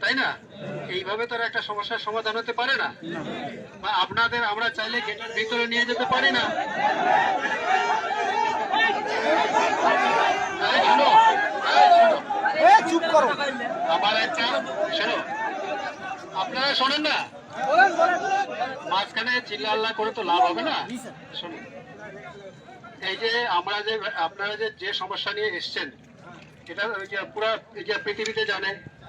তাই না? এইভাবে তো একটা সমস্যার সমাধান হতে পারে না। বা আপনাদের আমরা চাইলে গেটের ভিতরে নিয়ে যেতে পারি না। চুপ করো। আমার একটা শোনো। আপনারা শোনেন না? মাঝখানে চিল্লা করে তো লাভ হবে না? শুনুন এই যে আমরা যে আপনারা যে যে সমস্যা নিয়ে এসছেন এটা পুরা এই যে পৃথিবীতে জানে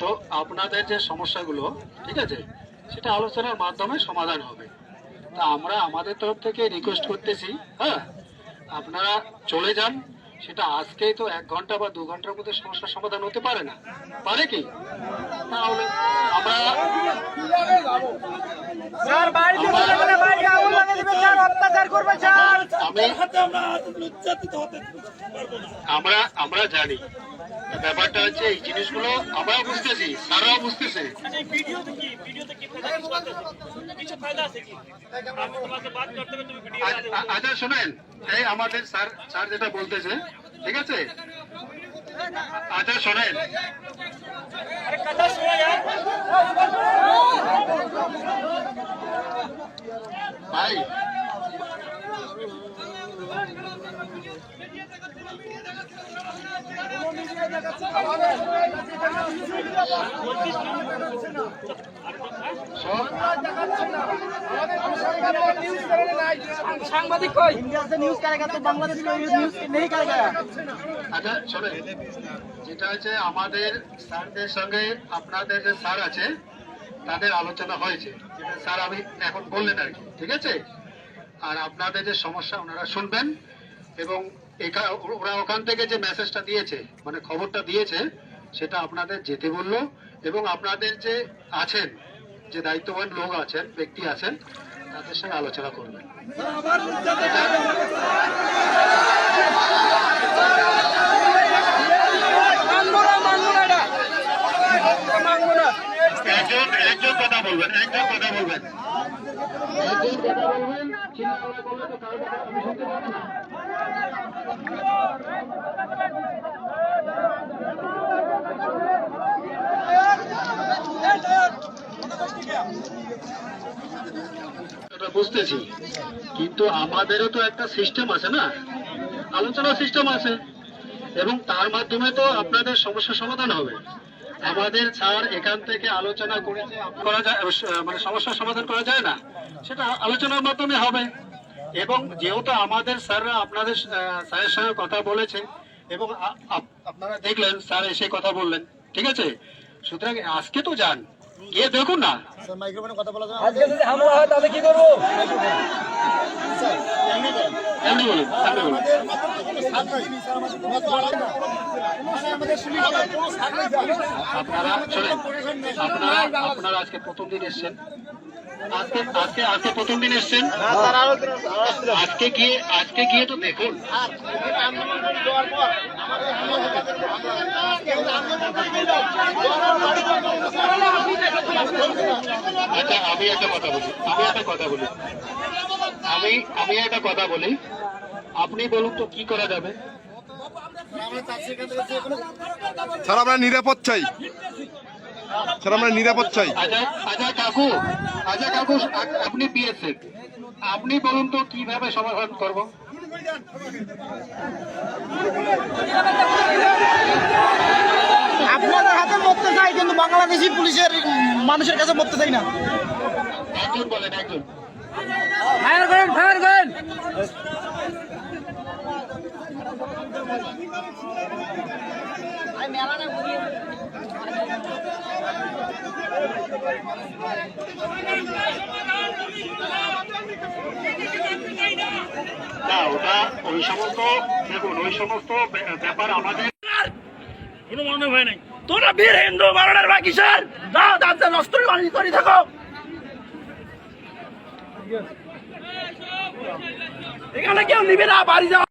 তো আপনাদের যে সমস্যাগুলো ঠিক আছে সেটা আলোচনার মাধ্যমে সমাধান হবে। তা আমরা আমাদের তরফ থেকে রিকোয়েস্ট করতেছি হ্যাঁ? আপনারা চলে যান সেটা আজকেই তো এক ঘণ্টা বা দু ঘণ্টার মধ্যে সমস্যার সমাধান হতে পারে না। পারে কি? তাহলে আমরা আমরা আমরা জানি। ব্যাপারটা হচ্ছে এই জিনিসগুলো আমরাও বুঝতেছি স্যাররাও বুঝতেছে। আচ্ছা, আচ্ছা শোনেন এই আমাদের স্যার স্যার যেটা বলতেছে ঠিক আছে? আচ্ছা শোনেন। ভাই বলছিস সাংবাদিক কই? ইন্ডিয়া নিউজ কারে কাছে? বাংলাদেশ নিউজ নেই কারে আচ্ছা শুনুন যেটা হচ্ছে আমাদের স্যারদের সঙ্গে আপনাদের যে স্যার আছে তাদের আলোচনা হয়েছে। স্যার আমি এখন বললেন আর কি ঠিক আছে? আর আপনাদের যে সমস্যা ওনারা শুনবেন। এবং ওরা ওখান থেকে যে মেসেজটা দিয়েছে মানে খবরটা দিয়েছে সেটা আপনাদের যেতে বলল। এবং আপনাদের যে আছেন যে দায়িত্ববান লোক আছেন ব্যক্তি আছেন তাদের সঙ্গে আলোচনা করবেন। একজন কথা বলবেন একজন কথা বলবেন কথা বুঝতেছি। কিন্তু আমাদেরও তো একটা সিস্টেম আছে না? আলোচনা সিস্টেম আছে। এবং তার মাধ্যমে তো আপনাদের সমস্যার সমাধান হবে। আমাদের স্যার এখান থেকে আলোচনা করে করা যায় মানে সমস্যার সমাধান করা যায় না, সেটা আলোচনার মাধ্যমে হবে। এবং যেহেতু আমাদের স্যাররা আপনাদের স্যারের সঙ্গে কথা বলেছে, এবং আপনারা দেখলেন, স্যার এসে কথা বললেন। ঠিক আছে? সুতরাং আজকে তো যান। গিয়ে দেখুন না। আজকে যদি হামলা হয় তাহলে কি করব? এমনি বলুন। এমনি বলুন আপনারা শোনেন আপনারা আপনারা আজকে প্রথম দিন এসছেন। আজকে আজকে আজকে প্রথম দিন এসছেন। আজকে গিয়ে আজকে গিয়ে তো দেখুন। আমি একটা কথা বলি আমি একটা কথা বলি। আমি আমি একটা কথা বলি। আপনি বলুন তো কি করা যাবে? স্যার আমরা নিরাপদ চাই। স্যার আমরা নিরাপদ চাই। আচ্ছা আচ্ছা কাকু আচ্ছা কাকু আপনি বিএসএফ। আপনি বলুন তো কীভাবে সমাধান করব? আপনাদের হাতে মরতে চাই কিন্তু বাংলাদেশি পুলিশের মানুষের কাছে মরতে চাই না। একজন বলেন একজন। ফায়ার করেন ফায়ার করেন। কোনো নাই। তোরা বীর, হিন্দু, মারণের বাকি স্যার দাও তাদের অস্ত্র বাণিজ্য করে থাকো এখানে কেউ নিবে না, বাড়ি যাও।